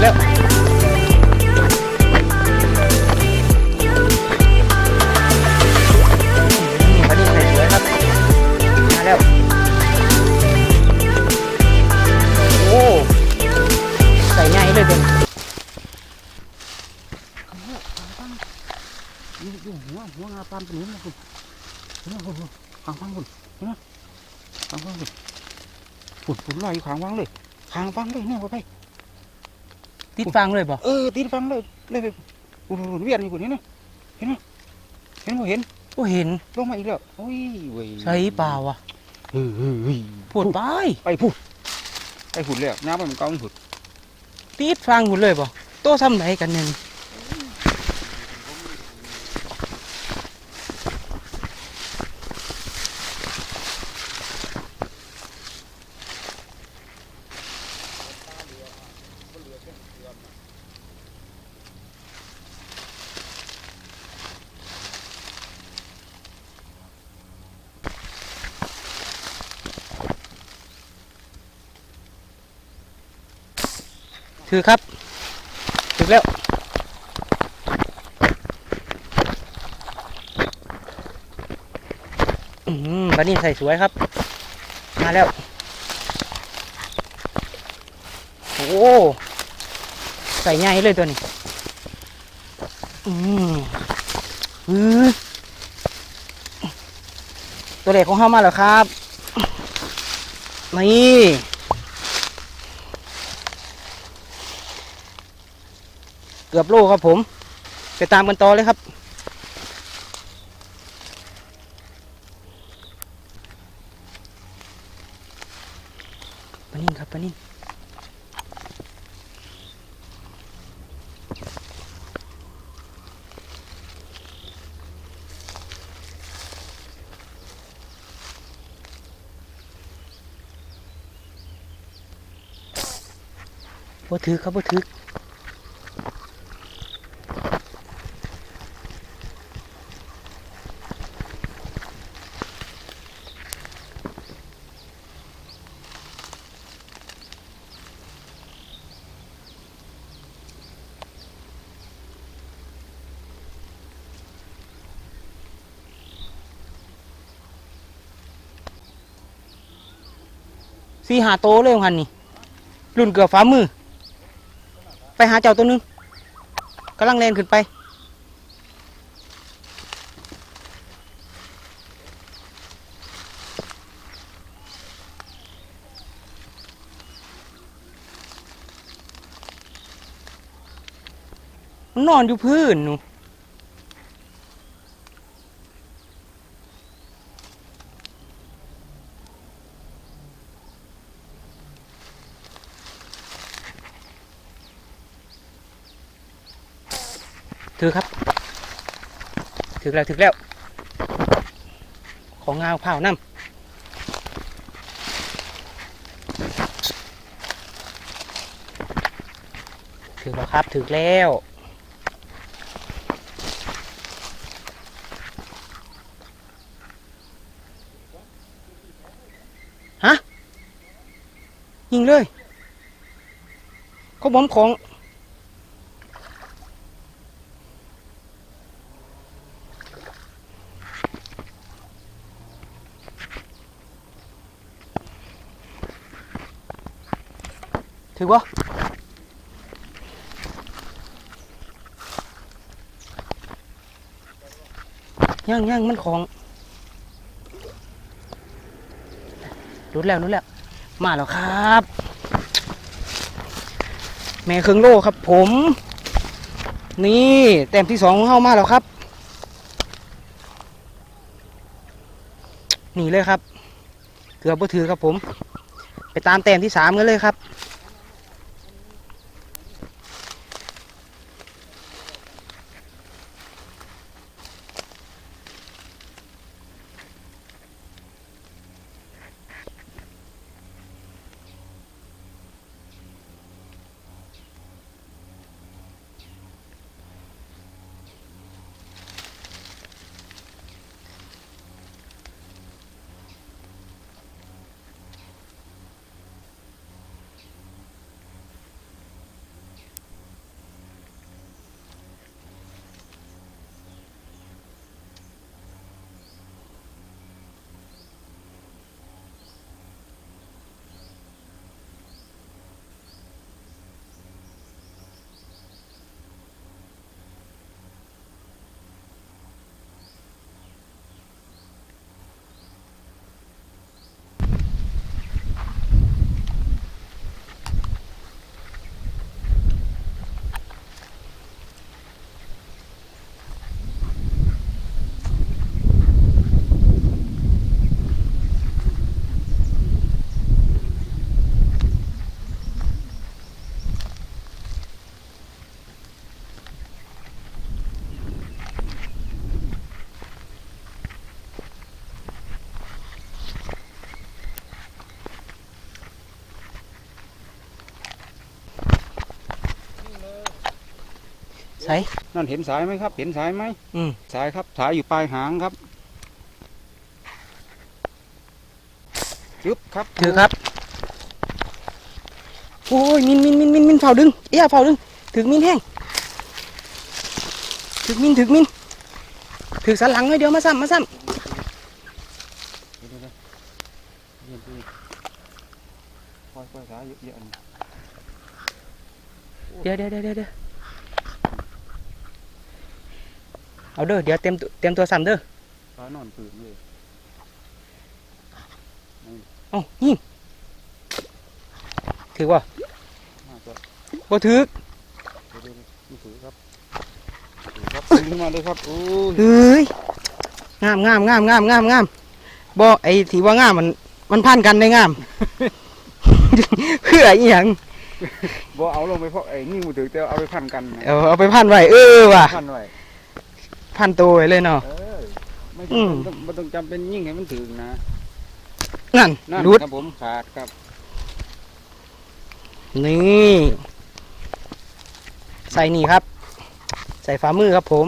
แล้วนี่ปลานิ่มสวยๆครับ มาแล้ว โอ้ใส่ง่ายเลยเด็กอยู่อยู่หัวหัวงาปานตรงนี้นะคุณเห็นไหมคุณขางฟังคุณเห็นไหมขางฟังคุณฝุ่นฝุ่นลอยอยู่ขางฟังเลยขางฟังเลยเนี่ยว่าไป ติดฟังเลยบ่เออตีนฟังเลยเลยไปฝุ่นฝุ่นเวียนอยู่คุณนี่นะเห็นไหมเห็นไหมเห็นก็เห็นลงมาอีกแล้วโอ้ยเว้ยใช่เปล่าวะเฮ้ยเฮ้ยเฮ้ยพูดไปไปพูดไปพูดแล้วน้ำมันเกาฝุ่นติดฟังหมดเลยบ่โตทำไหนกันเนี่ย งแล้วอืมบันนี้ใส่สวยครับ มาแล้ว โอ้ใส่ง่ายเลยตัวนี้ อืมอือตัวเด็กของเฮามาแล้วครับ นี่ เกือบโลครับผม ไปตามกันต่อเลยครับ ปนิ่งครับปนิ่งบ่ถือครับบ่ถือ สี่หาโตเลยหันนี่รุ่นเกือบฝ่ามือ ไปหาเจ้าตัวนึงกำลังแลนขึ้นไป มันนอนอยู่พื้นหนู ถือครับถือแล้วถือแล้ว ของงาวเผาน้ำถือแล้วครับถือแล้วฮะยิงเลย เขาบอมของ ถือว่ายังยังมันของรุดแล้วรุดแล้ว มาแล้วครับ แม่เครื่องโลครับ ผม นี่แต้มที่สองของเข้ามาแล้วครับ นี่เลยครับ เกือบบ่ถือครับผม ไปตามแต้มที่สามกันเลยครับ ใส่นั่นเห็นสายไหมครับ เห็นสายไหมอืมสายครับ สายอยู่ปลายหางครับจึ๊บครับถือครับ โอ้ยมินมินมินมินมินเฝ้าดึงเอ้ยเฝ้าดึงถึกมินแห้งถึกมินถึกมินถึกสันหลังเลยเดี๋ยวมาซ้ำมาซ้เดี๋ยวเดี๋ยวเดี๋ยวเดี๋ยวปล่อยปล่อยสายเยอะๆนี่ำเดี๋ยวเดี๋ยวเดี๋ยวเดี๋ยว เดี๋ยวเอาเด้อเดี๋ยวเตรียมตัวเตรียมตัวซ้ำเด้อสายนอนปืนเลยเอ้ายิงถือว่าน่าจะบ่ถือเดี๋ยวเดี๋ยวเดี๋ยวนี่ถือครับถือครับดึงขึ้นมาเลยครับโอ้ยเฮ้ยงามงามงามงามงามงามบ่ไอ้ที่ว่างามมันมันพันกันได้งาม เพื่ออีหยังบ่เอาลงไปเพราะไอ้นี่มือถือแต่เอาไปพันกันนะเอาเอาไปพันไว้เออว่ะ พันไว้ พันตัวไว้เลยเนาะ เออไม่อืจำมเป็นต้องไม่ต้องจำเป็นยิ่งให้มันถึงนะนั่นนั่นรุดครับผมขาดครับนี่ใส่นี่ครับ ใส่ฝ่ามือครับผม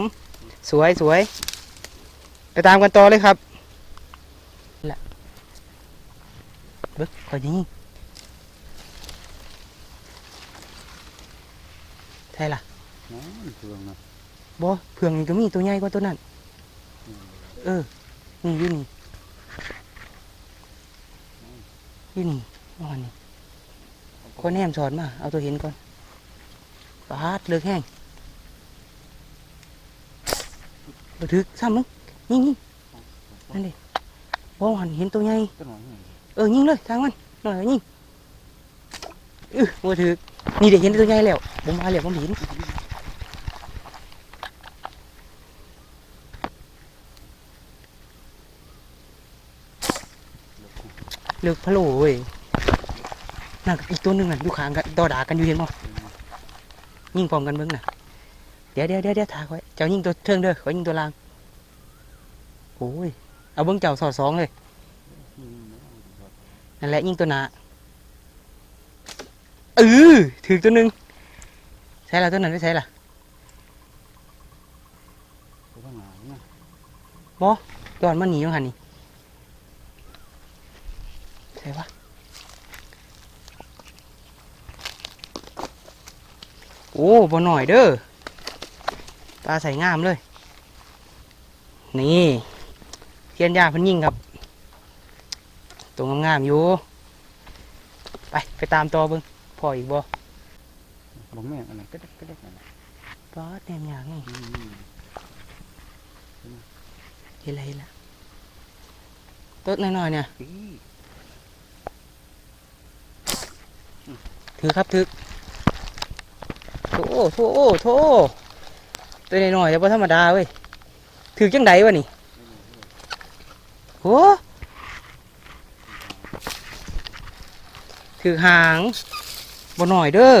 สวยสวยไปตามกันต่อเลยครับละเบิกขอยิงใช่ล่ะ นั่นเพื่องนะ บ่เพื่องนี่ก็มีตัวใหญ่กว่าตัวนั้น เออ นี่อยู่นี่อยู่นี่นอนนี่ก็แนมสอนมา เอาตัวเห็นก่อนปาดเลือกแห้งบถึกซ้ำมึงยิงยิงนั่นดิบ่หันเห็นตัวใหญ่ต้นหอมนี่เออยิงเลยทางมันหน่อยยิงเออบ่ถึกนี่เด็กเห็นตัวใหญ่แล้วผมมาแล้วผมเห็น เลือกพะโล้เว้ยนั่นอีกตัวหนึงน่ะอยู่ข้างกันต่อด่ากันอยู่เห็นบ่ยิงพร้อมกันเบิ่งน่ะเดี๋ยวเดี๋ยวเดี๋ยวเดี๋ยวถาไว้เจ้ายิงตัวเทิงเด้อขอยิงตัวล่างโอ้ยเอาเบิ่งเจ้าสอดสองเลยนั่นแหละยิงตัวหนาเออถือตัวหนึ่งใช่ละตัวนั้นไม่ใช่ละตัวข้างหลังนะย้อนมันหนียังหันนี่ ใช่ปะโอ้บ่หน่อยเด้อปลาใส่งามเลย นี่เทียนยาเพันยิงครับ ตัวงามๆอยู่ ไปไปตามต่อเบิ่งพออีกบ่บอกแม่อันนั้นก็ได้ก็ได้อันนั้นปลาแนมยากไงอืมเห็นอะไรเห็นละต้นน้อยๆเนี่ย อี ถือครับถือโถโถโถตัวน้อยๆแต่ว่าธรรมดาเว้ยถือจังไดวะนี่โหถือหางบ่หน่อยเด้อ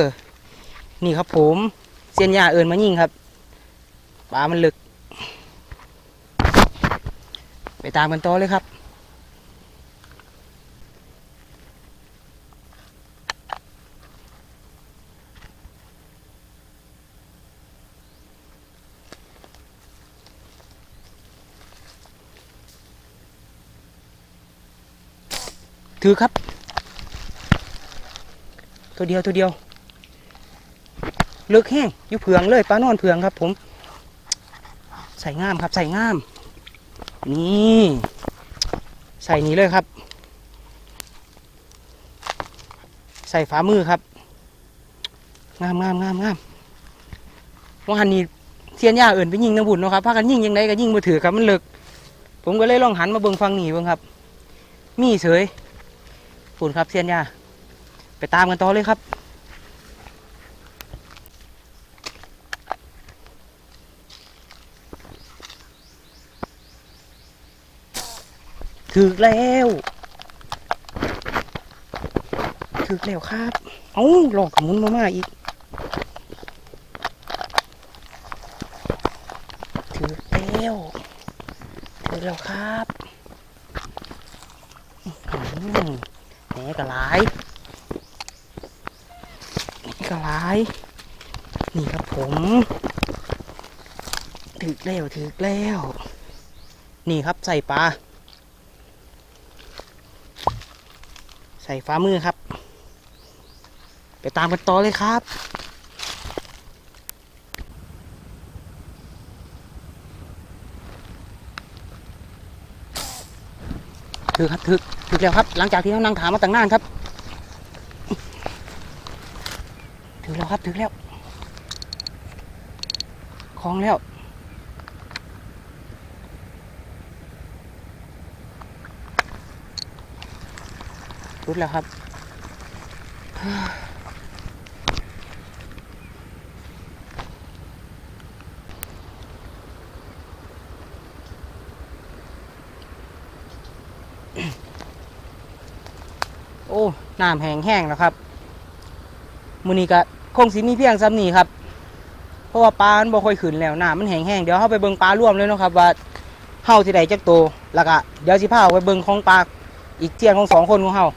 นี่ครับผมเซียนยาเอินมายิงครับปลามันลึก ไปตามกันต่อเลยครับ ถือครับ ตัวเดียวตัวเดียวเลือกแห้งอยู่เผืองเลยปลานอนเผืองครับ ผม ใส่งามครับ ใส่งาม นี่ ใส่นี้เลยครับ ใส่ฝ่ามือครับ งามงามงามงามว่าหันนี้เทียนยาเอิ่นไปยิงน้ำบุญเนาะครับพากันยิงยังไงก็ยิงมาถือครับมันเลิกผมก็เลยลองหันมาเบิ่งฟังหนีเบิ่งครับ มีเสย ปุ่นครับเทียนยาไปตามกันต่อเลยครับ ถึกแล้วถึกแล้วครับ เอ้าหลอกมุนมามาอีกถึกแล้วถึกแล้วครับอื้อหือแหนกระหลายนี่กระหลาย นี่ครับผมถึกแล้วถึกแล้ว นี่ครับใส่ปลาใส่ฟ้ามือครับ ไปตามกันต่อเลยครับ ถือครับถือถือแล้วครับ หลังจากที่เขานั่งถามมาตั้งนานครับ ถือแล้วครับถือแล้วคล้องแล้วรุดแล้วครับ โอ้น้ำแห้งแห้งแล้วครับมือนี้ก็คงสิมีเพียงซ้ำนี้ครับ เพราะว่าปลามันบ่ค่อยขึ้นแล้วน้ำมันแห้งแห้งเดี๋ยวเฮาไปเบิ่งปลาร่วมเลยเนาะครับว่าเฮาสิได้จักโตแล้วก็เดี๋ยวสิพาไปเบิ่งของปลาอีกเที่ยงของสองคนของเฮา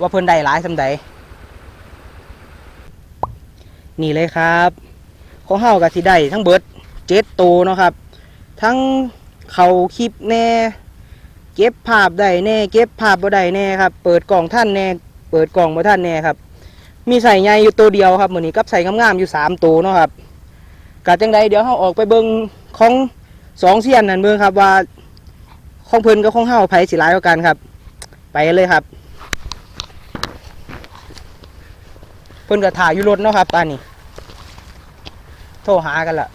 ว่าเพิ่นได้หลายสำใดนี่เลยครับของเฮาก็สิได้ทั้งเบิดเจ็ดโตเนาะครับ ทั้งเขาคลิปแน่ เก็บภาพได้แน่ เก็บภาพบ่ได้แน่ครับ เปิดกล่องท่านแน่ เปิดกล่องบ่ท่านแน่ครับ มีใส่ใหญ่อยู่ตัวเดียวครับมือนี้กับใส่งามๆอยู่สามตัวเนาะครับกะจังใดเดี๋ยวเราออกไปเบิ้งของสองเสียนนั่นเบิงครับว่าของเพิ่นกับของเฮาไผสิร้ายกว่ากันครับ ไปเลยครับ เพิ่นก็ถ่ายอยู่รถเนาะครับป่านนี้ โทรหากันละ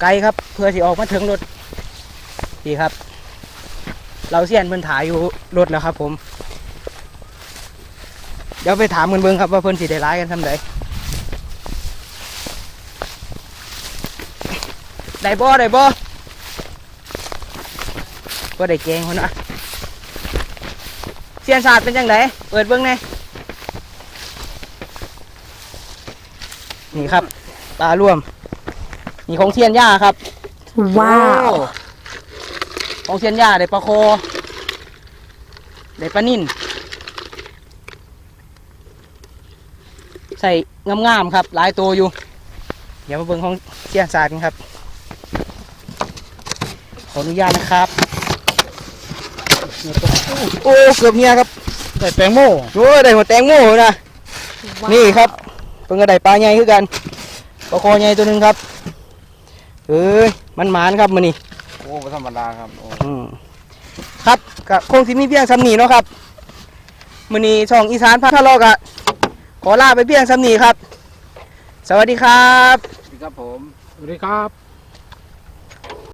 ไกลครับเพื่อสิออกมาถึงรถ ดีครับ เราเสียนเพิ่นถ่ายอยู่รถแล้วครับ ผม เดี๋ยวไปถามกันเบิ่งครับว่าเพิ่นสิได้ร้ายกันทำไดได้บ่ได้บ่บ่ได้เกงคนนะเสียนศาสตร์เป็นจังไดเปิดเบิ่งแน่นี่ครับปลาร่วมนี่ของเทียนย่าครับ ว้าว ของเทียนย่าได้ปลาโคได้ปลานิ่นใส่งามๆครับ หลายตัวอยู่ เดี๋ยวมาเบิ่งของเสียนศาสตร์กันครับ ขออนุญาตนะครับโอ้เกือบเฮียครับได้แตงโมโอ้ยได้หัวแตงโมนะนี่ครับเพิ่งกระไดปลาใหญ่คือกันปลาคอใหญ่ตัวหนึ่งครับเอ้ยมันหมานครับมันนี่โอ้บ่ธรรมดาครับโอ้อืมครับก็คงสิมีเพียงสำนีเนาะครับมือนี้ช่องอีสานพาทะเลาะกะขอลาไปเพียงสำนีครับ สวัสดีครับสวัสดีครับผม สวัสดีครับ